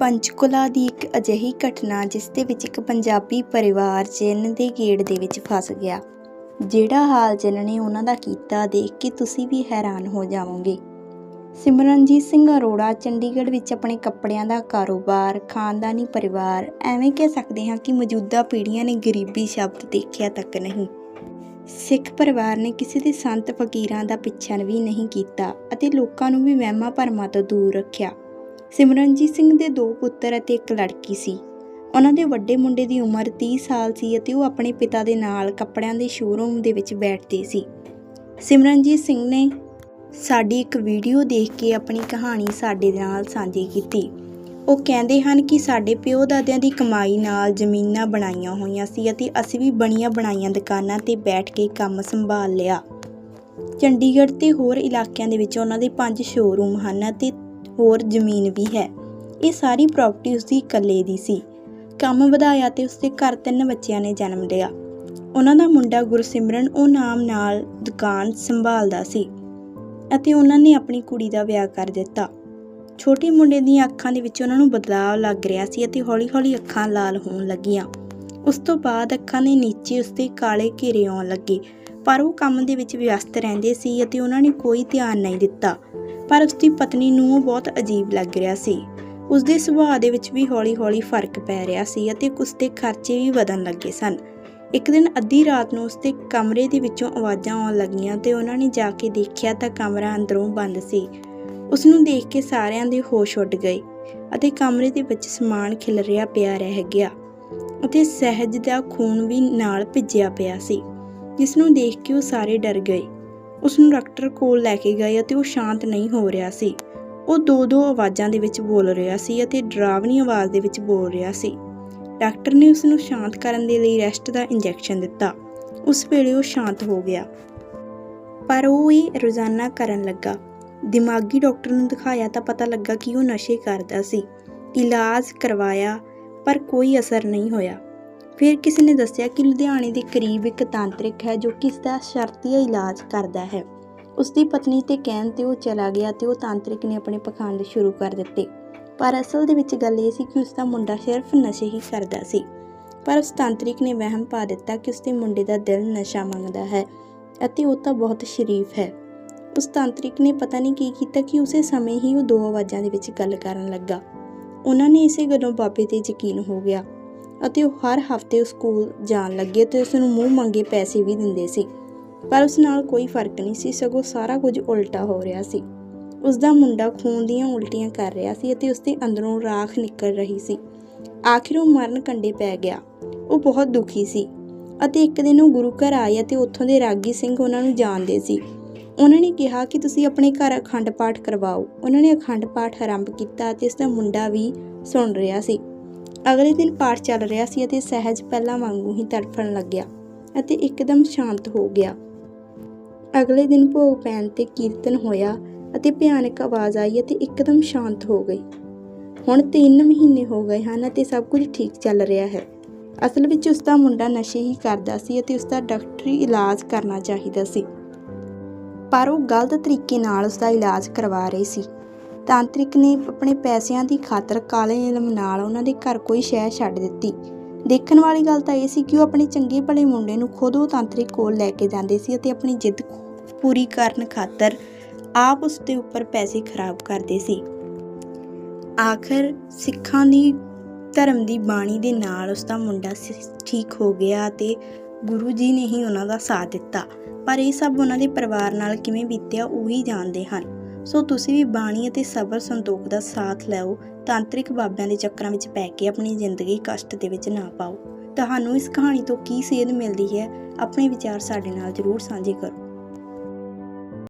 ਪੰਚਕੁਲਾ ਦੀ ਇੱਕ ਅਜਿਹੀ ਘਟਨਾ ਜਿਸ ਦੇ ਵਿੱਚ ਇੱਕ ਪੰਜਾਬੀ ਪਰਿਵਾਰ ਚਿੰਨ੍ਹ ਦੇ ਗੇੜ ਦੇ ਵਿੱਚ ਫਸ ਗਿਆ। ਜਿਹੜਾ ਹਾਲ ਜਿੰਨ ਨੇ ਉਹਨਾਂ ਦਾ ਕੀਤਾ ਦੇਖ ਕੇ ਤੁਸੀਂ ਵੀ ਹੈਰਾਨ ਹੋ ਜਾਵੋਗੇ। ਸਿਮਰਨਜੀਤ ਸਿੰਘ ਅਰੋੜਾ ਚੰਡੀਗੜ੍ਹ ਵਿੱਚ ਆਪਣੇ ਕੱਪੜਿਆਂ ਦਾ ਕਾਰੋਬਾਰ, ਖਾਨਦਾਨੀ ਪਰਿਵਾਰ ਐਵੇਂ ਕਹਿ ਸਕਦੇ ਹਾਂ ਕਿ ਮੌਜੂਦਾ ਪੀੜ੍ਹੀਆਂ ਨੇ ਗਰੀਬੀ ਸ਼ਬਦ ਦੇਖਿਆ ਤੱਕ ਨਹੀਂ। ਸਿੱਖ ਪਰਿਵਾਰ ਨੇ ਕਿਸੇ ਦੇ ਸੰਤ ਫਕੀਰਾਂ ਦਾ ਪਿੱਛਾ ਵੀ ਨਹੀਂ ਕੀਤਾ ਅਤੇ ਲੋਕਾਂ ਨੂੰ ਵੀ ਵਹਿਮਾਂ ਭਰਮਾਂ ਤੋਂ ਦੂਰ ਰੱਖਿਆ। ਸਿਮਰਨਜੀਤ ਸਿੰਘ ਦੇ ਦੋ ਪੁੱਤਰ ਅਤੇ ਇੱਕ ਲੜਕੀ ਸੀ। ਉਹਨਾਂ ਦੇ ਵੱਡੇ ਮੁੰਡੇ ਦੀ ਉਮਰ 30 ਸਾਲ ਸੀ ਅਤੇ ਉਹ ਆਪਣੇ ਪਿਤਾ ਦੇ ਨਾਲ ਕੱਪੜਿਆਂ ਦੇ ਸ਼ੋਰੂਮ ਦੇ ਵਿੱਚ ਬੈਠਦੇ ਸੀ। ਸਿਮਰਨਜੀਤ ਸਿੰਘ ਨੇ ਸਾਡੀ ਇੱਕ ਵੀਡੀਓ ਦੇਖ ਕੇ ਆਪਣੀ ਕਹਾਣੀ ਸਾਡੇ ਨਾਲ ਸਾਂਝੀ ਕੀਤੀ। ਉਹ ਕਹਿੰਦੇ ਹਨ ਕਿ ਸਾਡੇ ਪਿਓ ਦਾਦਿਆਂ ਦੀ ਕਮਾਈ ਨਾਲ ਜ਼ਮੀਨਾਂ ਬਣਾਈਆਂ ਹੋਈਆਂ ਸੀ ਅਤੇ ਅਸੀਂ ਵੀ ਬਣੀਆਂ ਬਣਾਈਆਂ ਦੁਕਾਨਾਂ ਤੇ ਬੈਠ ਕੇ ਕੰਮ ਸੰਭਾਲ ਲਿਆ। ਚੰਡੀਗੜ੍ਹ ਤੇ ਹੋਰ ਇਲਾਕਿਆਂ ਦੇ ਵਿੱਚ ਉਹਨਾਂ ਦੇ ਪੰਜ ਸ਼ੋਰੂਮ ਹਨ ਅਤੇ ਹੋਰ ਜ਼ਮੀਨ ਵੀ ਹੈ। ਇਹ ਸਾਰੀ ਪ੍ਰਾਪਰਟੀ ਉਸਦੀ ਇਕੱਲੇ ਦੀ ਸੀ। ਕੰਮ ਵਧਾਇਆ ਤੇ ਉਸਦੇ ਘਰ ਤਿੰਨ ਬੱਚਿਆਂ ਨੇ ਜਨਮ ਲਿਆ। ਉਹਨਾਂ ਦਾ ਮੁੰਡਾ ਗੁਰਸਿਮਰਨ ਉਹ ਨਾਮ ਨਾਲ ਦੁਕਾਨ ਸੰਭਾਲਦਾ ਸੀ ਅਤੇ ਉਹਨਾਂ ਨੇ ਆਪਣੀ ਕੁੜੀ ਦਾ ਵਿਆਹ ਕਰ ਦਿੱਤਾ। ਛੋਟੇ ਮੁੰਡੇ ਦੀਆਂ ਅੱਖਾਂ ਦੇ ਵਿੱਚ ਉਹਨਾਂ ਨੂੰ ਬਦਲਾਅ ਲੱਗ ਰਿਹਾ ਸੀ ਅਤੇ ਹੌਲੀ-ਹੌਲੀ ਅੱਖਾਂ ਲਾਲ ਹੋਣ ਲੱਗੀਆਂ। ਉਸ ਤੋਂ ਬਾਅਦ ਅੱਖਾਂ ਦੇ ਨੀਚੇ ਉਸਦੇ ਕਾਲੇ ਘੇਰੇ ਆਉਣ ਲੱਗੇ, ਪਰ ਉਹ ਕੰਮ ਦੇ ਵਿੱਚ ਵਿਅਸਤ ਰਹਿੰਦੇ ਸੀ ਅਤੇ ਉਹਨਾਂ ਨੇ ਕੋਈ ਧਿਆਨ ਨਹੀਂ ਦਿੱਤਾ। ਪਰ ਉਸਦੀ ਪਤਨੀ ਨੂੰ ਬਹੁਤ ਅਜੀਬ ਲੱਗ ਰਿਹਾ ਸੀ। ਉਸਦੇ ਸੁਭਾਅ ਦੇ ਵਿੱਚ ਵੀ ਹੌਲੀ-ਹੌਲੀ ਫ਼ਰਕ ਪੈ ਰਿਹਾ ਸੀ ਅਤੇ ਉਸਦੇ ਖਰਚੇ ਵੀ ਵਧਣ ਲੱਗੇ ਸਨ। ਇੱਕ ਦਿਨ ਅੱਧੀ ਰਾਤ ਨੂੰ ਉਸਦੇ ਕਮਰੇ ਦੇ ਵਿੱਚੋਂ ਆਵਾਜ਼ਾਂ ਆਉਣ ਲੱਗੀਆਂ ਤੇ ਉਹਨਾਂ ਨੇ ਜਾ ਕੇ ਦੇਖਿਆ ਤਾਂ ਕਮਰਾ ਅੰਦਰੋਂ ਬੰਦ ਸੀ। ਉਸ ਨੂੰ ਦੇਖ ਕੇ ਸਾਰਿਆਂ ਦੇ ਹੋਸ਼ ਉੱਡ ਗਏ ਅਤੇ ਕਮਰੇ ਦੇ ਵਿੱਚ ਸਮਾਨ ਖਿਲਰਿਆ ਪਿਆ ਰਹਿ ਗਿਆ ਅਤੇ ਸਹਿਜ ਦਾ ਖੂਨ ਵੀ ਨਾਲ ਭਿੱਜਿਆ ਪਿਆ ਸੀ, ਜਿਸ ਨੂੰ ਦੇਖ ਕੇ ਉਹ ਸਾਰੇ ਡਰ ਗਏ। ਉਸ ਨੂੰ ਡਾਕਟਰ ਕੋਲ ਲੈ ਕੇ ਗਏ ਅਤੇ ਉਹ ਸ਼ਾਂਤ ਨਹੀਂ ਹੋ ਰਿਹਾ ਸੀ। ਉਹ ਦੋ ਦੋ ਆਵਾਜ਼ਾਂ ਦੇ ਵਿੱਚ ਬੋਲ ਰਿਹਾ ਸੀ ਅਤੇ ਡਰਾਵਣੀ ਆਵਾਜ਼ ਦੇ ਵਿੱਚ ਬੋਲ ਰਿਹਾ ਸੀ। ਡਾਕਟਰ ਨੇ ਉਸ ਨੂੰ ਸ਼ਾਂਤ ਕਰਨ ਦੇ ਲਈ ਰੈਸਟ ਦਾ ਇੰਜੈਕਸ਼ਨ ਦਿੱਤਾ। ਉਸ ਵੇਲੇ ਉਹ ਸ਼ਾਂਤ ਹੋ ਗਿਆ। ਪਰ ਉਹ ਇਹ ਰੋਜ਼ਾਨਾ ਕਰਨ ਲੱਗਾ। ਦਿਮਾਗੀ ਡਾਕਟਰ ਨੂੰ ਦਿਖਾਇਆ ਤਾਂ ਪਤਾ ਲੱਗਾ ਕਿ ਉਹ ਨਸ਼ੇ ਕਰਦਾ ਸੀ। ਇਲਾਜ ਕਰਵਾਇਆ, ਪਰ ਕੋਈ ਅਸਰ ਨਹੀਂ ਹੋਇਆ। ਫਿਰ ਕਿਸੇ ਨੇ ਦੱਸਿਆ ਕਿ ਲੁਧਿਆਣੇ ਦੇ ਕਰੀਬ ਇੱਕ ਤਾਂਤਰਿਕ ਹੈ ਜੋ ਕਿ ਇਸ ਦਾ ਸ਼ਰਤੀਆ ਇਲਾਜ ਕਰਦਾ ਹੈ। ਉਸ ਦੀ ਪਤਨੀ ਤੇ ਕਹਿਣ ਤੇ ਉਹ ਚਲਾ ਗਿਆ ਤੇ ਉਹ ਤਾਂਤਰਿਕ ਨੇ ਆਪਣੇ ਪਖੰਡ ਸ਼ੁਰੂ ਕਰ ਦਿੱਤੇ। ਪਰ ਅਸਲ ਦੇ ਵਿੱਚ ਗੱਲ ਇਹ ਸੀ ਕਿ ਉਸ ਦਾ ਮੁੰਡਾ ਸਿਰਫ ਨਸ਼ੇ ਹੀ ਕਰਦਾ ਸੀ। ਪਰ ਉਸ ਤਾਂਤਰਿਕ ਨੇ ਵਹਿਮ ਪਾ ਦਿੱਤਾ ਕਿ ਉਸ ਦੇ ਮੁੰਡੇ ਦਾ ਦਿਲ ਨਸ਼ਾ ਮੰਗਦਾ ਹੈ ਅਤੇ ਉਹ ਤਾਂ ਬਹੁਤ ਸ਼ਰੀਫ ਹੈ। ਉਸ ਤਾਂਤਰਿਕ ਨੇ ਪਤਾ ਨਹੀਂ ਕੀ ਕੀਤਾ ਕਿ ਉਸੇ ਸਮੇਂ ਹੀ ਉਹ ਦੋ ਆਵਾਜ਼ਾਂ ਦੇ ਵਿੱਚ ਗੱਲ ਕਰਨ ਲੱਗਾ। ਉਹਨਾਂ ਨੇ ਇਸੇ ਗੱਲੋਂ ਬਾਬੇ ਤੇ ਯਕੀਨ ਹੋ ਗਿਆ ਅਤੇ ਉਹ ਹਰ ਹਫ਼ਤੇ ਸਕੂਲ ਜਾਣ ਲੱਗੇ ਤੇ ਉਸ ਨੂੰ ਮੂੰਹ ਮੰਗੇ ਪੈਸੇ ਵੀ ਦਿੰਦੇ ਸੀ। ਪਰ ਉਸ ਨਾਲ ਕੋਈ ਫ਼ਰਕ ਨਹੀਂ ਸੀ, ਸਗੋਂ ਸਾਰਾ ਕੁਝ ਉਲਟਾ ਹੋ ਰਿਹਾ ਸੀ। ਉਸ ਦਾ ਮੁੰਡਾ ਖੂਨ ਦੀਆਂ ਉਲਟੀਆਂ ਕਰ ਰਿਹਾ ਸੀ ਅਤੇ ਉਸ ਦੇ ਅੰਦਰੋਂ ਰਾਖ ਨਿਕਲ ਰਹੀ ਸੀ। ਆਖਿਰ ਉਹ ਮਰਨ ਕੰਡੇ ਪੈ ਗਿਆ। ਉਹ ਬਹੁਤ ਦੁਖੀ ਸੀ ਅਤੇ ਇੱਕ ਦਿਨ ਉਹ ਗੁਰੂ ਘਰ ਆਏ ਅਤੇ ਉੱਥੋਂ ਦੇ ਰਾਗੀ ਸਿੰਘ ਉਹਨਾਂ ਨੂੰ ਜਾਣਦੇ ਸੀ। ਉਹਨਾਂ ਨੇ ਕਿਹਾ ਕਿ ਤੁਸੀਂ ਆਪਣੇ ਘਰ ਅਖੰਡ ਪਾਠ ਕਰਵਾਓ। ਉਹਨਾਂ ਨੇ ਅਖੰਡ ਪਾਠ ਆਰੰਭ ਕੀਤਾ ਅਤੇ ਉਸ ਦਾ ਮੁੰਡਾ ਵੀ ਸੁਣ ਰਿਹਾ ਸੀ। ਅਗਲੇ ਦਿਨ ਪਾਠ ਚੱਲ ਰਿਹਾ ਸੀ ਅਤੇ ਸਹਿਜ ਪਹਿਲਾਂ ਵਾਂਗੂ ਹੀ ਤੜਫਣ ਲੱਗਿਆ ਅਤੇ ਇੱਕਦਮ ਸ਼ਾਂਤ ਹੋ ਗਿਆ। ਅਗਲੇ ਦਿਨ ਭੋਗ ਪੈਣ ਤੇ ਕੀਰਤਨ ਹੋਇਆ ਅਤੇ ਭਿਆਨਕ ਆਵਾਜ਼ ਆਈ ਅਤੇ ਇੱਕਦਮ ਸ਼ਾਂਤ ਹੋ ਗਈ। ਹੁਣ 3 ਮਹੀਨੇ ਹੋ ਗਏ ਹਨ ਅਤੇ ਸਭ ਕੁਝ ਠੀਕ ਚੱਲ ਰਿਹਾ ਹੈ। ਅਸਲ ਵਿੱਚ ਉਸ ਦਾ ਮੁੰਡਾ ਨਸ਼ੇ ਹੀ ਕਰਦਾ ਸੀ ਅਤੇ ਉਸ ਦਾ ਡਾਕਟਰੀ ਇਲਾਜ ਕਰਨਾ ਚਾਹੀਦਾ ਸੀ। ਪਰ ਉਹ ਗਲਤ ਤਰੀਕੇ ਨਾਲ ਉਸ ਦਾ ਇਲਾਜ ਕਰਵਾ ਰਹੀ ਸੀ। ਤਾਂਤਰਿਕ ਨੇ ਆਪਣੇ ਪੈਸਿਆਂ ਦੀ ਖਾਤਰ ਕਾਲੇ ਇਲਮ ਨਾਲ ਉਹਨਾਂ ਦੇ ਘਰ ਕੋਈ ਸ਼ੈ ਛੱਡ ਦਿੱਤੀ। ਦੇਖਣ ਵਾਲੀ ਗੱਲ ਤਾਂ ਇਹ ਸੀ ਕਿ ਉਹ ਆਪਣੇ ਚੰਗੇ ਭਲੇ ਮੁੰਡੇ ਨੂੰ ਖੁਦ ਉਹ ਤਾਂਤਰਿਕ ਕੋਲ ਲੈ ਕੇ ਜਾਂਦੇ ਸੀ ਅਤੇ ਆਪਣੀ ਜਿੱਦ ਪੂਰੀ ਕਰਨ ਖਾਤਰ ਆਪ ਉਸ ਦੇ ਉੱਪਰ ਪੈਸੇ ਖਰਾਬ ਕਰਦੇ ਸੀ। ਆਖਰ ਸਿੱਖਾਂ ਦੀ ਧਰਮ ਦੀ ਬਾਣੀ ਦੇ ਨਾਲ ਉਸ ਦਾ ਮੁੰਡਾ ਠੀਕ ਹੋ ਗਿਆ ਤੇ ਗੁਰੂ ਜੀ ਨੇ ਹੀ ਉਹਨਾਂ ਦਾ ਸਾਥ ਦਿੱਤਾ। ਪਰ ਇਹ ਸਭ ਉਹਨਾਂ ਦੇ ਪਰਿਵਾਰ ਨਾਲ ਕਿਵੇਂ ਬੀਤਿਆ ਉਹੀ ਜਾਣਦੇ ਹਨ। ਸੋ ਤੁਸੀਂ ਵੀ ਬਾਣੀ ਅਤੇ ਸਬਰ ਸੰਤੋਖ ਦਾ ਸਾਥ ਲਓ, ਤਾਂਤਰਿਕ ਬਾਬਿਆਂ ਦੇ ਚੱਕਰਾਂ ਵਿੱਚ ਪੈ ਕੇ ਆਪਣੀ ਜ਼ਿੰਦਗੀ ਕਸ਼ਟ ਦੇ ਵਿੱਚ ਨਾ ਪਾਓ। ਤੁਹਾਨੂੰ ਇਸ ਕਹਾਣੀ ਤੋਂ ਕੀ ਸੇਧ ਮਿਲਦੀ ਹੈ, ਆਪਣੇ ਵਿਚਾਰ ਸਾਡੇ ਨਾਲ ਜ਼ਰੂਰ ਸਾਂਝੇ ਕਰੋ।